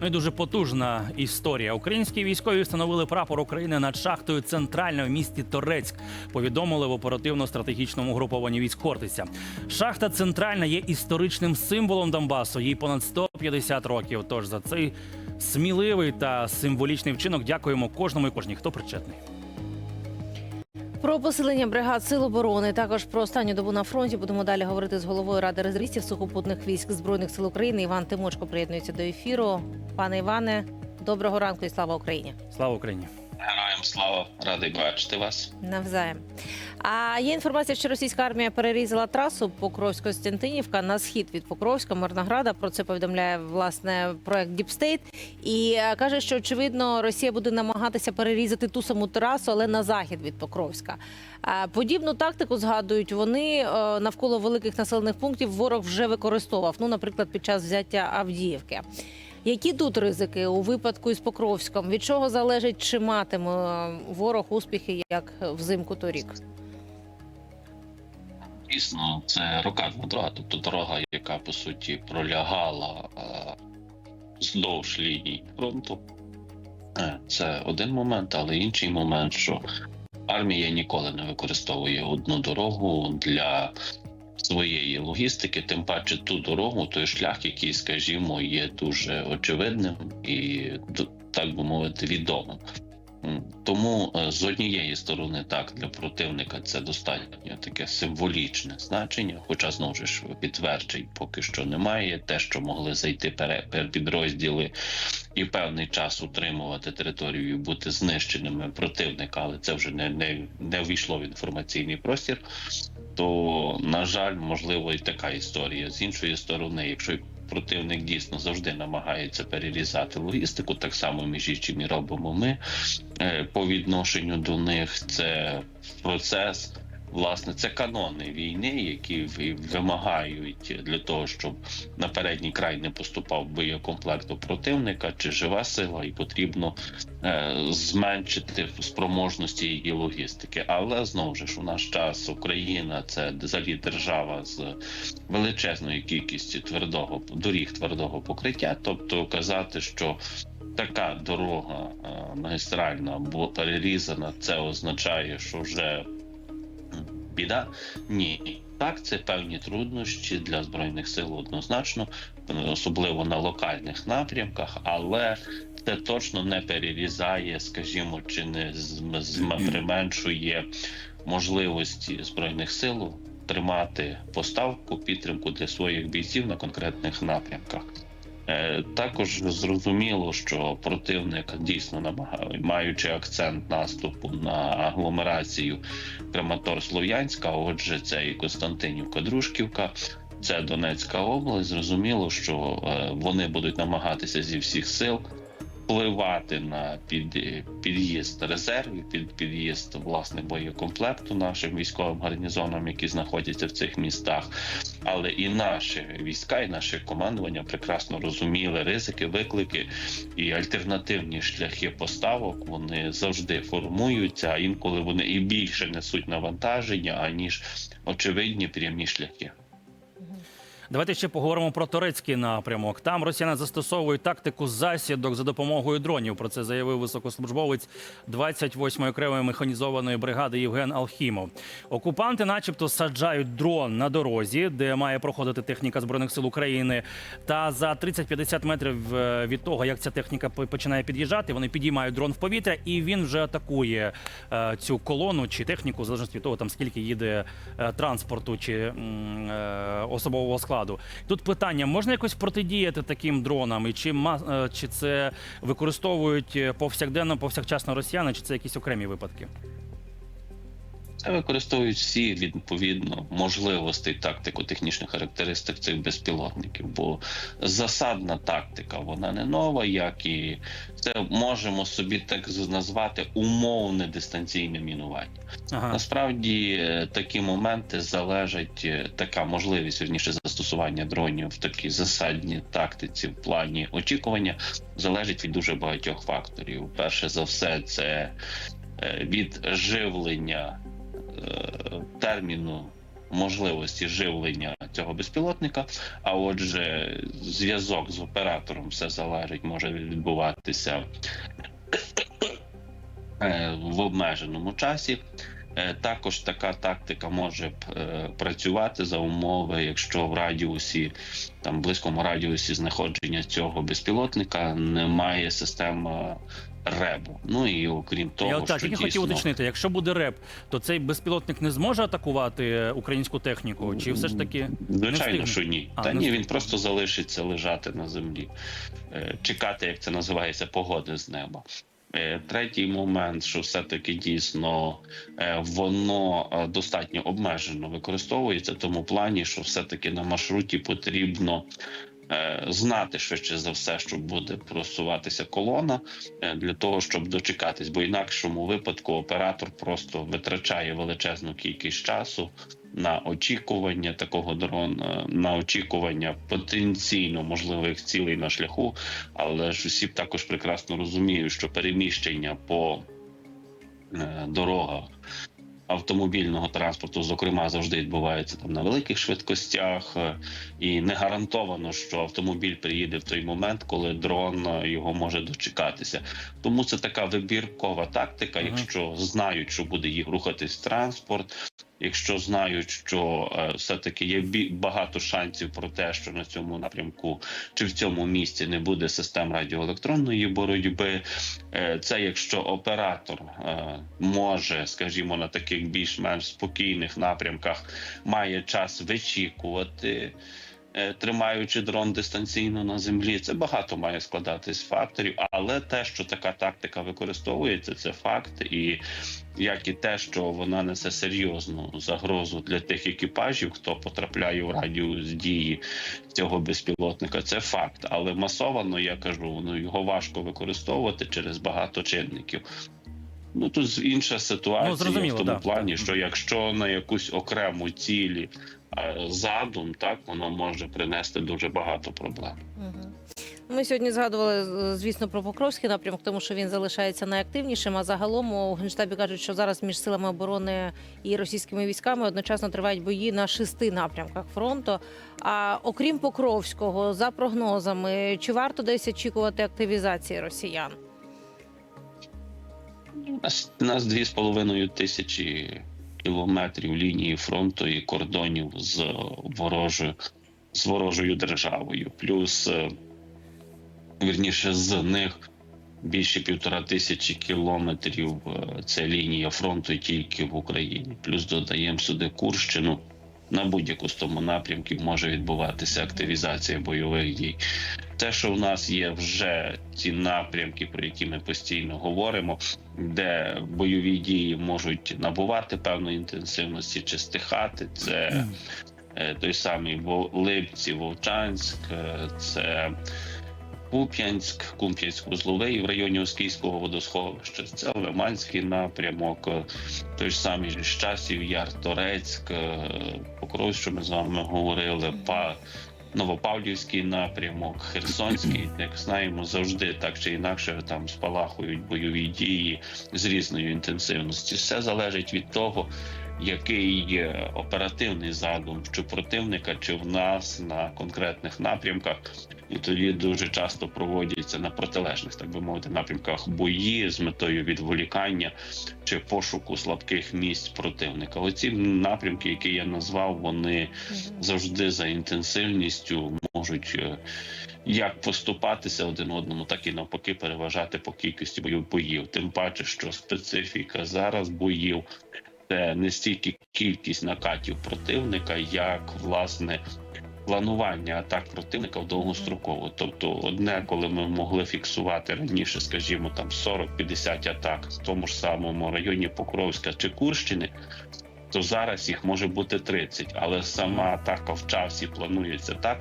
Ну і дуже потужна історія. Українські військові встановили прапор України над шахтою центральною в місті Торецьк. Повідомили в оперативно-стратегічному групованні військ Хортиця. Шахта центральна є історичним символом Донбасу. Їй понад 150 років. Тож за цей сміливий та символічний вчинок дякуємо кожному і кожній, хто причетний. Про посилення бригад сил оборони також про останню добу на фронті будемо далі говорити з головою ради резервістів сухопутних військ збройних сил України. Іван Тимочко приєднується до ефіру. Пане Іване, доброго ранку і слава Україні. Слава Україні! Героям слава, радий бачити вас. Навзаєм. А є інформація, що російська армія перерізала трасу Покровськ-Костянтинівка на схід від Покровська, Мирнограда. Про це повідомляє власне проект Діпстейт. І е, каже, що очевидно Росія буде намагатися перерізати ту саму трасу, але на захід від Покровська. Подібну тактику згадують вони е, навколо великих населених пунктів. Ворог вже використовував. Ну, наприклад, під час взяття Авдіївки. Які тут ризики у випадку із Покровськом? Від чого залежить, чи матиме е, ворог успіхи як взимку торік? Дійсно, це рокадна дорога, тобто дорога, яка по суті пролягала е, вздовж лінії фронту. Е, Це один момент, але інший момент, що армія ніколи не використовує одну дорогу для своєї логістики, тим паче ту дорогу, той шлях, який, скажімо, є дуже очевидним і так би мовити, відомим. Тому е, з однієї сторони, так для противника це достатньо таке символічне значення, хоча знову ж підтверджень поки що немає. Те, що могли зайти підрозділи і певний час утримувати територію, і бути знищеними противника, але це вже не, не, не ввійшло в інформаційний простір. То на жаль, можливо, і така історія. З іншої сторони, якщо противник дійсно завжди намагається перерізати логістику, так само між іншим і робимо ми е, по відношенню до них. Це процес. Власне, це канони війни, які вимагають для того, щоб на передній край не поступав боєкомплект до противника чи жива сила, і потрібно е, зменшити спроможності її логістики. Але знову ж у наш час Україна це взагалі держава з величезною кількістю твердого доріг твердого покриття. Тобто казати, що така дорога е, магістральна або перерізана, це означає, що вже біда. Ні. Так, це певні труднощі для збройних сил однозначно, особливо на локальних напрямках, але це точно не перерізає, скажімо, чи не применшує можливості збройних сил тримати поставку підтримку для своїх бійців на конкретних напрямках. Е, Також зрозуміло, що противник дійсно намагає, маючи акцент наступу на агломерацію Краматор-Слов'янська, отже, це і Константинівка, Дружківка, це Донецька область. Зрозуміло, що е, вони будуть намагатися зі всіх сил впливати на під, під'їзд резервів, під під'їзд власне боєкомплекту нашим військовим гарнізонам, які знаходяться в цих містах. Але і наші війська, і наше командування прекрасно розуміли ризики, виклики і альтернативні шляхи поставок. Вони завжди формуються, а інколи вони і більше несуть навантаження, аніж очевидні прямі шляхи. Давайте ще поговоримо про турецький напрямок. Там росіяни застосовують тактику засідок за допомогою дронів. Про це заявив високослужбовець 28-ї окремої механізованої бригади Євген Алхімов. Окупанти, начебто, саджають дрон на дорозі, де має проходити техніка збройних сил України. Та за 30-50 метрів е, від того, як ця техніка починає під'їжджати, вони підіймають дрон в повітря, і він вже атакує е, цю колону чи техніку, в залежності від того, там скільки їде е, транспорту чи особового складу. Тут питання: можна якось протидіяти таким дронам, і чи е, чи це використовують е, повсякденно, повсякчасно росіяни, чи це якісь окремі випадки? Це використовують всі відповідно можливостей тактико-технічних характеристик цих безпілотників, бо засадна тактика вона не нова, як і це можемо собі так назвати умовне дистанційне мінування. Ага. Насправді е, такі моменти залежать е, така можливість вірніше застосування дронів в такій засадній тактиці в плані очікування залежить від дуже багатьох факторів. Перше за все, це е, від живлення терміну можливості живлення цього безпілотника. А отже, зв'язок з оператором все залежить, може відбуватися е, в обмеженому часі. Е, Також така тактика може е, працювати за умови, якщо в радіусі, там близькому радіусі знаходження цього безпілотника немає системи ребу. Ну і окрім того, Я так що тільки дійсно... хотів уточнити, якщо буде реп, то цей безпілотник не зможе атакувати українську техніку? Чи все ж таки Звичайно, що ні. А, Та ні, він просто залишиться лежати на землі, Е, чекати, як це називається, погоди з неба. Е, Третій момент, що все-таки дійсно е, воно е, достатньо обмежено використовується, тому плані, що все-таки на маршруті потрібно знати швидше за все, що буде просуватися колона для того, щоб дочекатись, бо інакшому випадку оператор просто витрачає величезну кількість часу на очікування такого дрона, на очікування потенційно можливих цілей на шляху. Але ж усі також прекрасно розуміють, що переміщення по е, дорогах автомобільного транспорту, зокрема, завжди відбувається там на великих швидкостях, е, і не гарантовано, що автомобіль приїде в той момент, коли дрон е, його може дочекатися. Тому це така вибіркова тактика. Якщо знають, що буде їх рухатись транспорт. Якщо знають, що е, все-таки є бі- багато шансів про те, що на цьому напрямку чи в цьому місці не буде систем радіоелектронної боротьби, е, це якщо оператор е, може, скажімо, на таких більш-менш спокійних напрямках має час вичікувати. Е, Тримаючи дрон дистанційно на землі, це багато має складатись факторів, але те, що така тактика використовується, це факт, і як і те, що вона несе серйозну загрозу для тих екіпажів, хто потрапляє в радіус дії цього безпілотника, це факт. Але масовано я кажу, ну його важко використовувати через багато чинників. Ну тут інша ситуація Ну, в тому да, плані, що якщо на якусь окрему цілі задум, так воно може принести дуже багато проблем. Ми сьогодні згадували, звісно, про Покровський напрямок, тому що він залишається найактивнішим. А загалом у генштабі кажуть, що зараз між силами оборони і російськими військами одночасно тривають бої на шести напрямках фронту. А окрім Покровського, за прогнозами, чи варто десь очікувати активізації росіян? У нас дві з половиною тисячі кілометрів лінії фронту і кордонів з ворожою з ворожою державою. Плюс е, вірніше з них більше півтора тисячі кілометрів е, це лінія фронту тільки в Україні. Плюс додаємо сюди Курщину. На будь-яку з тому напрямків може відбуватися активізація бойових дій. Те, що в нас є вже ці напрямки, про які ми постійно говоримо, де бойові дії можуть набувати певної інтенсивності чи стихати, це е, той самий Липці, Вовчанськ, е, це Куп'янськ, Куп'янськ-Узловий в районі Оскільського водосховища, це Лиманський напрямок, е, той ж самий Щасів, Яр, Торецьк, е, Покров, що ми з вами говорили, па. Новопавлівський напрямок, Херсонський, як знаємо, завжди так чи інакше там спалахують бойові дії з різною інтенсивністю. Все залежить від того, який є оперативний задум чи противника, чи в нас на конкретних напрямках. І тоді дуже часто проводяться на протилежних, так би мовити, напрямках бої з метою відволікання чи пошуку слабких місць противника. Оці напрямки, які я назвав, вони завжди за інтенсивністю можуть е, як поступатися один одному, так і навпаки переважати по кількості бойових боїв. Тим паче, що специфіка зараз боїв це не стільки кількість накатів противника, як власне. Планування атак противника в довгостроково. Тобто, одне, коли ми могли фіксувати раніше, скажімо, там 40-50 атак в тому ж самому районі Покровська чи Курщини, то зараз їх може бути 30, але сама атака в часі планується так,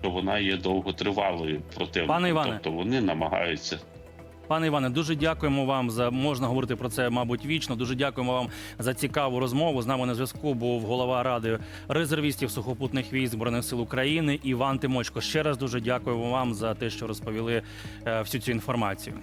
що вона є довготривалою противником. Тобто вони намагаються Пане Іване, дуже дякуємо вам за можна говорити про це, мабуть, вічно. Дуже дякуємо вам за цікаву розмову. З нами на зв'язку був голова ради резервістів сухопутних військ збройних сил України Іван Тимочко. Ще раз дуже дякуємо вам за те, що розповіли е, всю цю інформацію.